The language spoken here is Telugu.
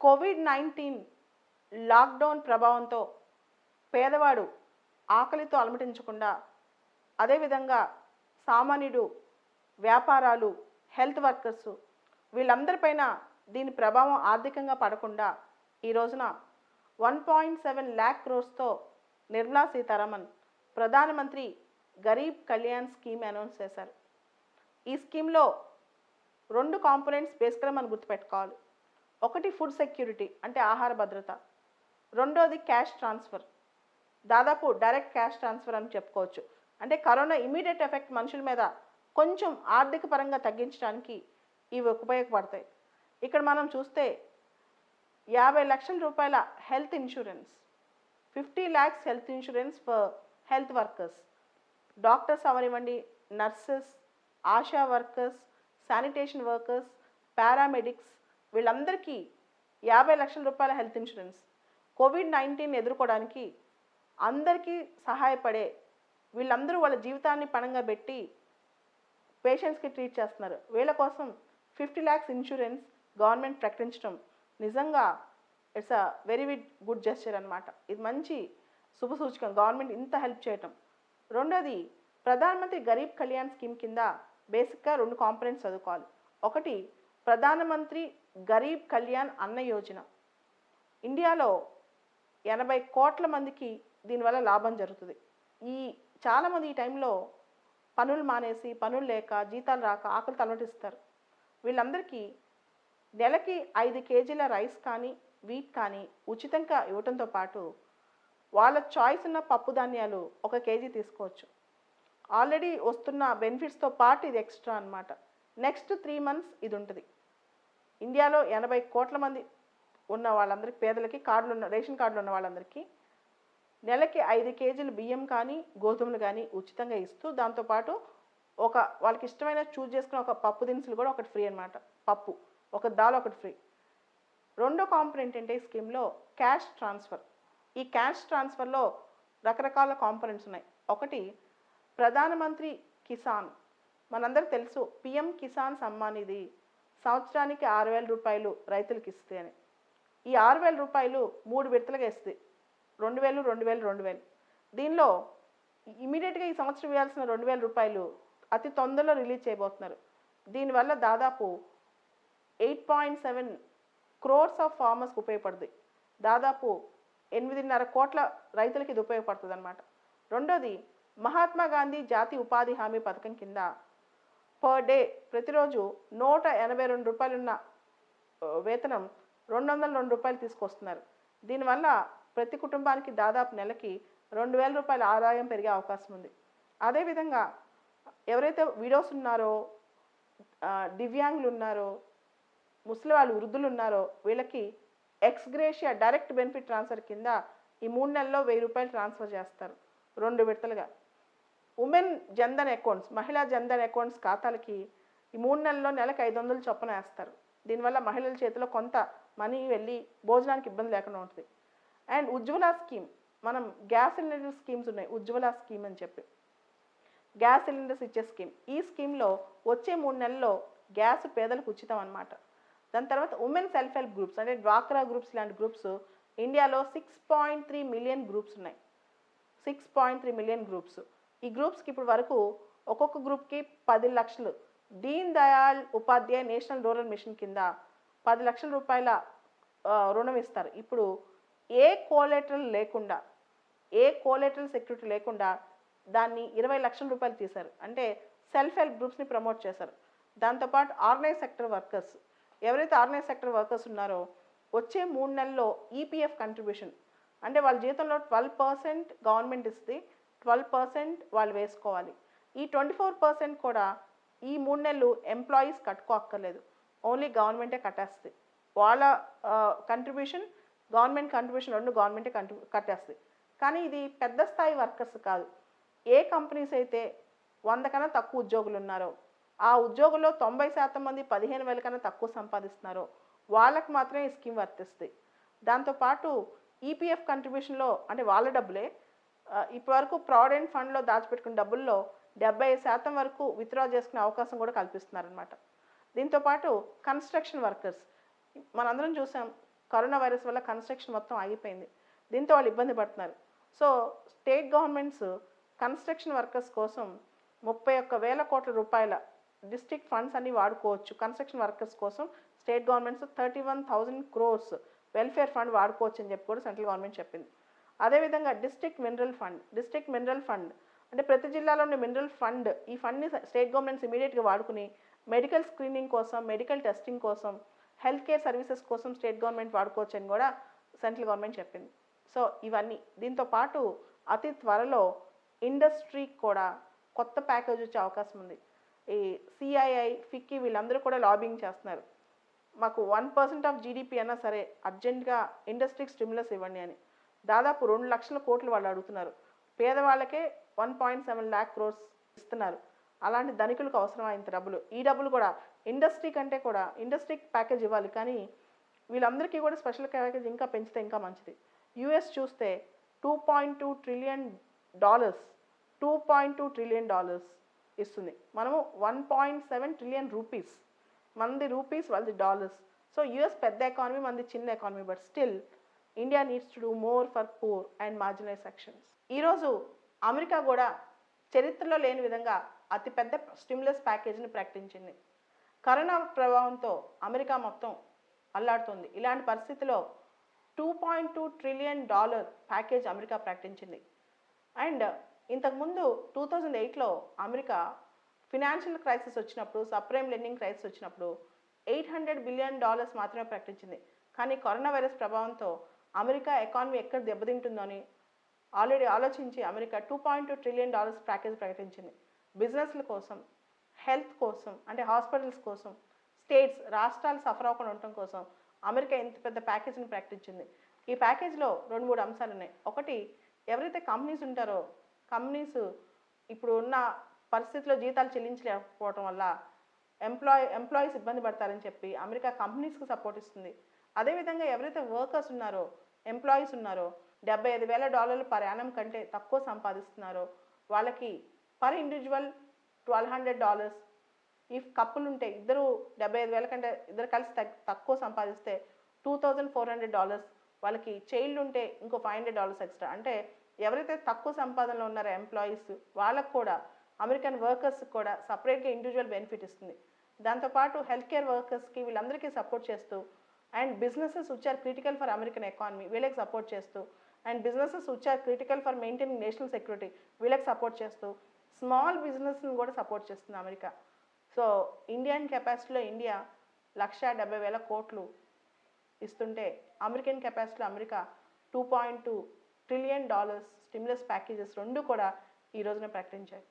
కోవిడ్ నైన్టీన్ లాక్డౌన్ ప్రభావంతో పేదవాడు ఆకలితో అలమటించకుండా అదేవిధంగా సామాన్యుడు వ్యాపారాలు హెల్త్ వర్కర్స్ వీళ్ళందరిపైన దీని ప్రభావం ఆర్థికంగా పడకుండా ఈ రోజున వన్ పాయింట్ సెవెన్ ల్యాక్ క్రోర్స్తో నిర్మలా సీతారామన్ ప్రధానమంత్రి గరీబ్ కళ్యాణ్ స్కీమ్ అనౌన్స్ చేశారు. ఈ స్కీమ్లో రెండు కాంపోనెంట్స్ బేసిక్గా మనం గుర్తుపెట్టుకోవాలి. ఒకటి ఫుడ్ సెక్యూరిటీ అంటే ఆహార భద్రత. రెండోది క్యాష్ ట్రాన్స్ఫర్. దాదాపు డైరెక్ట్ క్యాష్ ట్రాన్స్ఫర్ అని చెప్పుకోవచ్చు. అంటే కరోనా ఇమీడియట్ ఎఫెక్ట్ మనుషుల మీద కొంచెం ఆర్థిక పరంగా తగ్గించడానికి ఇవి ఉపయోగపడతాయి. ఇక్కడ మనం చూస్తే యాభై లక్షల రూపాయల health insurance fifty lakhs health insurance for health workers. Doctors అవనివ్వండి nurses Asha workers sanitation workers paramedics వీళ్ళందరికీ యాభై లక్షల రూపాయల హెల్త్ ఇన్సూరెన్స్ కోవిడ్ నైన్టీన్ ఎదుర్కోవడానికి అందరికీ సహాయపడే వీళ్ళందరూ వాళ్ళ జీవితాన్ని పణంగా పెట్టి పేషెంట్స్కి ట్రీట్ చేస్తున్నారు. వీళ్ళ కోసం ఫిఫ్టీ ల్యాక్స్ ఇన్సూరెన్స్ గవర్నమెంట్ ప్రకటించడం నిజంగా it's a very with good gesture అనమాట ఇది మంచి శుభసూచకం గవర్నమెంట్ ఇంత హెల్ప్ చేయటం. రెండోది ప్రధానమంత్రి గరీబ్ కళ్యాణ్ స్కీమ్ కింద బేసిక్గా రెండు కాంపనెంట్స్ చదువుకోవాలి. ఒకటి ప్రధానమంత్రి గరీబ్ కళ్యాణ్ అన్న యోజన. ఇండియాలో ఎనభై కోట్ల మందికి దీనివల్ల లాభం జరుగుతుంది. ఈ చాలామంది ఈ టైంలో పనులు మానేసి పనులు లేక జీతాలు రాక ఆకలి తలటిస్తారు వీళ్ళందరికీ నెలకి ఐదు కేజీల రైస్ కానీ వీట్ కానీ ఉచితంగా ఇవ్వటంతో పాటు వాళ్ళ చాయిస్ ఉన్న పప్పు ధాన్యాలు ఒక కేజీ తీసుకోవచ్చు. ఆల్రెడీ వస్తున్న బెనిఫిట్స్తో పాటు ఇది ఎక్స్ట్రా అన్నమాట. నెక్స్ట్ త్రీ మంత్స్ ఇది ఉంటుంది. ఇండియాలో ఎనభై కోట్ల మంది ఉన్న వాళ్ళందరికీ పేదలకి కార్డులు ఉన్న రేషన్ కార్డులు ఉన్న వాళ్ళందరికీ నెలకి ఐదు కేజీలు బియ్యం కానీ గోధుమలు కానీ ఉచితంగా ఇస్తూ దాంతోపాటు ఒక వాళ్ళకి ఇష్టమైన చూజ్ చేసుకున్న ఒక పప్పు దినుసులు కూడా ఒకటి ఫ్రీ అన్నమాట. పప్పు ఒక దాల్ ఒకటి ఫ్రీ. రెండో కాంపనెంట్ ఏంటి ఈ స్కీమ్లో క్యాష్ ట్రాన్స్ఫర్ ఈ క్యాష్ ట్రాన్స్ఫర్లో రకరకాల కాంపనెంట్స్ ఉన్నాయి. ఒకటి ప్రధానమంత్రి కిసాన్. మనందరికి తెలుసు పిఎం కిసాన్ సమ్మాన్ ఇది సంవత్సరానికి ఆరు వేల రూపాయలు రైతులకు ఇస్తే అని. ఈ ఆరు వేల రూపాయలు మూడు విడతలుగా ఇస్తుంది రెండు వేలు రెండు వేలు రెండు వేలు. దీనిలో ఇమీడియట్గా ఈ సంవత్సరం ఇవ్వాల్సిన రెండు వేల రూపాయలు అతి తొందరలో రిలీజ్ చేయబోతున్నారు. దీనివల్ల దాదాపు eight point seven crores of ఫార్మర్స్కి ఉపయోగపడుతుంది దాదాపు ఎనిమిదిన్నర కోట్ల రైతులకి ఇది ఉపయోగపడుతుంది అనమాట రెండోది మహాత్మా గాంధీ జాతీయ ఉపాధి హామీ పథకం కింద పర్ డే ప్రతిరోజు నూట ఎనభై రెండు రూపాయలున్న ఉన్న వేతనం రెండు వందల రెండు రూపాయలు తీసుకొస్తున్నారు. దీనివల్ల ప్రతి కుటుంబానికి దాదాపు నెలకి రెండు వేల రూపాయల ఆదాయం పెరిగే అవకాశం ఉంది. అదేవిధంగా ఎవరైతే విడోస్ ఉన్నారో దివ్యాంగులు ఉన్నారో ముసలి వాళ్ళు వృద్ధులు ఉన్నారో వీళ్ళకి ఎక్స్గ్రేషియా డైరెక్ట్ బెనిఫిట్ ట్రాన్స్ఫర్ కింద ఈ మూడు నెలల్లో వెయ్యి రూపాయలు ట్రాన్స్ఫర్ చేస్తారు. రెండు విడతలుగా. ఉమెన్ జన్ధన్ అకౌంట్స్ మహిళా జన్ధన్ అకౌంట్స్ ఖాతాలకి ఈ మూడు నెలల్లో నెలకు ఐదు వందలు చొప్పున వేస్తారు. దీనివల్ల మహిళల చేతిలో కొంత మనీ వెళ్ళి భోజనానికి ఇబ్బంది లేకుండా ఉంటుంది. అండ్ ఉజ్వల స్కీమ్ మనం గ్యాస్ సిలిండర్ స్కీమ్స్ ఉన్నాయి ఉజ్వల స్కీమ్ అని చెప్పి. గ్యాస్ సిలిండర్స్ ఇచ్చే స్కీమ్. ఈ స్కీమ్లో వచ్చే మూడు నెలల్లో గ్యాస్ పేదలకు ఉచితం అన్నమాట. దాని తర్వాత ఉమెన్ సెల్ఫ్ హెల్ప్ గ్రూప్స్ అంటే డ్వాక్రా గ్రూప్స్ లాంటి గ్రూప్స్ ఇండియాలో six point three million groups ఉన్నాయి. Six point three million groups. ఈ గ్రూప్స్కి ఇప్పుడు వరకు ఒక్కొక్క గ్రూప్కి పది లక్షలు. Deen Dayal Upadhyaya national rural machine కింద పది లక్షల రూపాయల రుణం ఇస్తారు. ఇప్పుడు ఏ కోలేటరల్ లేకుండా ఏ కోలేటరల్ సెక్యూరిటీ లేకుండా దాన్ని ఇరవై లక్షల రూపాయలు తీశారు. అంటే సెల్ఫ్ హెల్ప్ గ్రూప్స్ని ప్రమోట్ చేశారు. దాంతోపాటు ఆర్గనైజ్ సెక్టర్ వర్కర్స్ ఎవరైతే ఆర్గనైజ్ సెక్టర్ వర్కర్స్ ఉన్నారో వచ్చే మూడు నెలల్లో ఈపీఎఫ్ కంట్రిబ్యూషన్ అంటే వాళ్ళ జీతంలో ట్వెల్వ్ పర్సెంట్ గవర్నమెంట్ ఇస్తుంది. ట్వెల్వ్ పర్సెంట్ వాళ్ళు వేసుకోవాలి. ఈ ట్వంటీ ఫోర్ పర్సెంట్ కూడా ఈ మూడు నెలలు ఎంప్లాయీస్ కట్టుకోక్కర్లేదు. ఓన్లీ గవర్నమెంటే కట్టేస్తుంది. వాళ్ళ కంట్రిబ్యూషన్ గవర్నమెంట్ కంట్రిబ్యూషన్ రెండు గవర్నమెంటే కంట్రి కట్టేస్తుంది. కానీ ఇది పెద్ద స్థాయి వర్కర్స్ కాదు. ఏ కంపెనీస్ అయితే వంద కన్నా తక్కువ ఉద్యోగులు ఉన్నారో ఆ ఉద్యోగుల్లో తొంభై శాతం మంది పదిహేను వేల కన్నా తక్కువ సంపాదిస్తున్నారో వాళ్ళకి మాత్రమే ఈ స్కీమ్ వర్తిస్తుంది. దాంతోపాటు ఈపీఎఫ్ కంట్రిబ్యూషన్లో అంటే వాళ్ళ డబ్బులే ఇప్పటివరకు వరకు ప్రావిడెంట్ ఫండ్లో దాచిపెట్టుకున్న డబ్బుల్లో డెబ్బై శాతం వరకు విత్డ్రా చేసుకునే అవకాశం కూడా కల్పిస్తున్నారనమాట దీంతోపాటు కన్స్ట్రక్షన్ వర్కర్స్ మనందరం చూసాం కరోనా వైరస్ వల్ల కన్స్ట్రక్షన్ మొత్తం ఆగిపోయింది. దీంతో వాళ్ళు ఇబ్బంది పడుతున్నారు. So state governments construction workers కోసం ముప్పై ఒక్క వేల కోట్ల రూపాయల డిస్ట్రిక్ట్ ఫండ్స్ అన్ని వాడుకోవచ్చు. కన్స్ట్రక్షన్ వర్కర్స్ కోసం state governments thirty one thousand crores welfare fund వాడుకోవచ్చు అని చెప్పి కూడా సెంట్రల్ గవర్నమెంట్ చెప్పింది. అదేవిధంగా district mineral fund district mineral fund అంటే ప్రతి జిల్లాలో ఉన్న మినరల్ ఫండ్ ఈ ఫండ్ని స్టేట్ గవర్నమెంట్స్ ఇమీడియట్గా వాడుకుని మెడికల్ స్క్రీనింగ్ కోసం మెడికల్ టెస్టింగ్ కోసం హెల్త్ కేర్ సర్వీసెస్ కోసం స్టేట్ గవర్నమెంట్ వాడుకోవచ్చు అని కూడా సెంట్రల్ గవర్నమెంట్ చెప్పింది. సో ఇవన్నీ. దీంతో పాటు అతి త్వరలో ఇండస్ట్రీకి కూడా కొత్త ప్యాకేజ్ వచ్చే అవకాశం ఉంది. ఈ సిఐఐ ఫిక్కీ వీళ్ళందరూ కూడా లాబింగ్ చేస్తున్నారు. మాకు వన్ పర్సెంట్ ఆఫ్ జీడిపి అయినా సరే అర్జెంటుగా ఇండస్ట్రీకి స్టిమ్యులస్ ఇవ్వండి అని. దాదాపు రెండు లక్షల కోట్లు వాళ్ళు అడుగుతున్నారు. పేదవాళ్ళకే one point seven lakh crores ఇస్తున్నారు. అలాంటి ధనికులకు అవసరమైన డబ్బులు. ఈ డబ్బులు కూడా ఇండస్ట్రీ కంటే కూడా ఇండస్ట్రీకి ప్యాకేజ్ ఇవ్వాలి. కానీ వీళ్ళందరికీ కూడా స్పెషల్ ప్యాకేజ్ ఇంకా పెంచితే ఇంకా మంచిది. యుఎస్ చూస్తే two point two trillion dollars two point two trillion dollars ఇస్తుంది. మనము one point seven trillion rupees మనది రూపీస్ వాళ్ళది డాలర్స్. సో యుఎస్ పెద్ద ఎకానమీ మనది చిన్న economy but still India needs to do more for poor and marginalize sections ఈరోజు అమెరికా కూడా చరిత్రలో లేని విధంగా అతిపెద్ద స్టిమ్యులస్ ప్యాకేజీని ప్రకటించింది. కరోనా ప్రభావంతో అమెరికా మొత్తం అల్లాడుతుంది. ఇలాంటి పరిస్థితిలో two point two trillion dollar package America ప్రకటించింది. అండ్ ఇంతకుముందు టూ థౌజండ్ ఎయిట్లో అమెరికా ఫినాన్షియల్ క్రైసిస్ వచ్చినప్పుడు సప్రైమ్ లెండింగ్ క్రైసిస్ వచ్చినప్పుడు ఎయిట్ హండ్రెడ్ బిలియన్ డాలర్స్ మాత్రమే ప్రకటించింది. కానీ కరోనా వైరస్ ప్రభావంతో అమెరికా ఎకానమీ ఎక్కడ దెబ్బతింటుందో అని ఆల్రెడీ ఆలోచించి America two point two trillion dollars package ప్రకటించింది. బిజినెస్ల కోసం హెల్త్ కోసం అంటే హాస్పిటల్స్ కోసం స్టేట్స్ రాష్ట్రాలు సఫర్ అవ్వకుండా ఉండటం కోసం అమెరికా ఇంత పెద్ద ప్యాకేజీని ప్రకటించింది. ఈ ప్యాకేజ్లో రెండు మూడు అంశాలు ఉన్నాయి. ఒకటి ఎవరైతే కంపెనీస్ ఉంటారో కంపెనీస్ ఇప్పుడు ఉన్న పరిస్థితిలో జీతాలు చెల్లించలేకపోవడం వల్ల ఎంప్లాయ్ ఎంప్లాయీస్ ఇబ్బంది పడతారని చెప్పి అమెరికా కంపెనీస్కి సపోర్ట్ ఇస్తుంది. అదేవిధంగా ఎవరైతే వర్కర్స్ ఉన్నారో ఎంప్లాయీస్ ఉన్నారో డెబ్బై ఐదు వేల డాలర్లు పర్ యానం కంటే తక్కువ సంపాదిస్తున్నారో వాళ్ళకి per individual twelve hundred dollars ఈ కప్పులు ఉంటే ఇద్దరు డెబ్బై ఐదు వేల కంటే ఇద్దరు కలిసి తగ్- తక్కువ సంపాదిస్తే two thousand four hundred dollars వాళ్ళకి చైల్డ్ ఉంటే ఇంకో ఫైవ్ హండ్రెడ్ డాలర్స్ ఎక్స్ట్రా అంటే ఎవరైతే తక్కువ సంపాదనలో ఉన్నారో ఎంప్లాయీస్ వాళ్ళకు కూడా అమెరికన్ వర్కర్స్ కూడా సపరేట్గా ఇండివిజువల్ బెనిఫిట్ ఇస్తుంది. దాంతోపాటు హెల్త్ కేర్ వర్కర్స్కి వీళ్ళందరికీ సపోర్ట్ చేస్తూ and businesses which are critical for American economy వీళ్ళకి సపోర్ట్ చేస్తూ and businesses which are critical for maintaining national security వీళ్ళకి సపోర్ట్ చేస్తూ స్మాల్ బిజినెస్ని కూడా సపోర్ట్ చేస్తుంది అమెరికా. సో ఇండియన్ కెపాసిటీలో ఇండియా లక్ష డెబ్బై వేల కోట్లు ఇస్తుంటే American కెపాసిటీలో America two point two trillion dollars stimulus packages రెండు కూడా ఈ రోజున ప్రకటించాయి.